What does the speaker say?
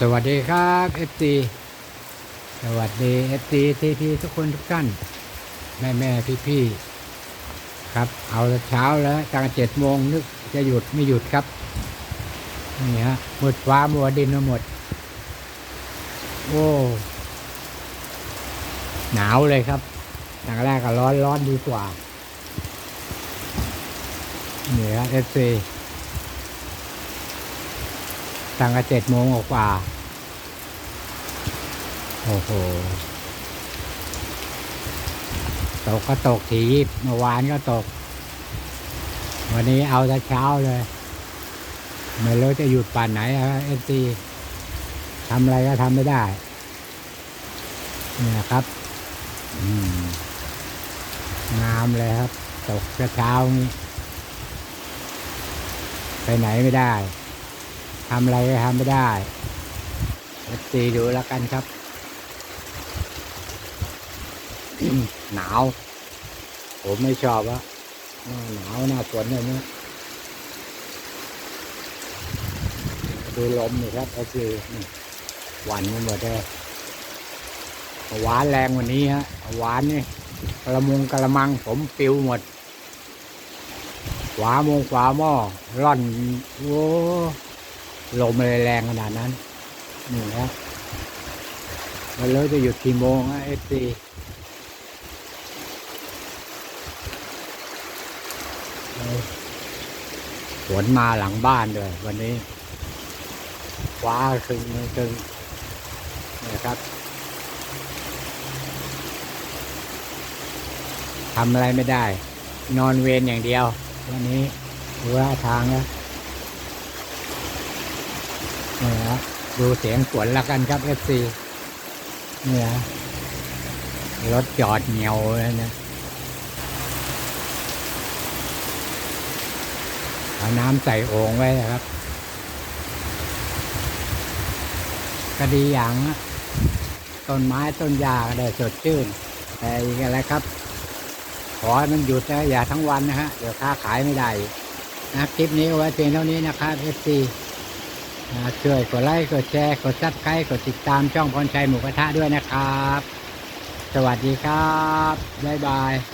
สวัสดีครับเอฟซีสวัสดีเอฟซีทีทีทุกคนทุกท่าน แม่แม่พี่พี่ครับ เอาเช้าแล้วตั้งเจ็ดโมงนึกจะหยุดไม่หยุดครับนี่ฮะหมดฟ้าหมัวดินหมด โอ้ หนาวเลยครับอย่างแรกก็ร้อนร้อนดีกว่านี่ฮะเอฟซี ตั้งแต่เจ็ดโมงกว่า โอ้โห ตกก็ตกถีบเมื่อวานก็ตก วันนี้เอาแต่เช้าเลย ไม่รู้จะหยุดป่านไหนเอฟซีทำอะไรก็ทำไม่ได้เนี่ยครับงามเลยครับ ตกแต่เช้านี้ ไปไหนไม่ได้ ทำอะไรก็ทำไม่ได้เอฟซีดูแล้วกันครับ หนาว ผมไม่ชอบอะหนาหนาวหน้าฝนแบบนี้ดูลมนี่ครับเอฟซีนี่หวานไปหมดเลยหวานแรงวันนี้ฮะหวานนี่กระมุงกระมังผมปิวหมดฝามงฝาหม้อร่อนโอ้ ลมเลยแรงขนาดนั้นนี่นะมันเลยจะหยุดกี่โมงอะเอฟซีฝนมาหลังบ้านเลยวันนี้ฟ้าคึงคึงนี่ครับทำอะไรไม่ได้ นอนเวรอย่างเดียว วันนี้ดูท่าทางแล้ว นี่ฮะดูเสียงฝนละกันครับ FC นี่ฮะรถจอดเหนียวเลยนะเอาน้ำใส่โอ่งไว้นะครับก็ดีอย่างต้นไม้ต้นหญ้าได้สดชื่นแต่อีกอะไรครับ ขอให้มันหยุดนะอย่าทั้งวันนะฮะ เดี๋ยวค้าขายไม่ได้นะคลิปนี้ไว้เพียงเท่านี้นะครับ FC อ่า ช่วยกดไลค์กดแชร์กดซับสไครต์กดติดตามช่องพรชัยหมูกระทะด้วยนะครับ สวัสดีครับ บ๊ายบาย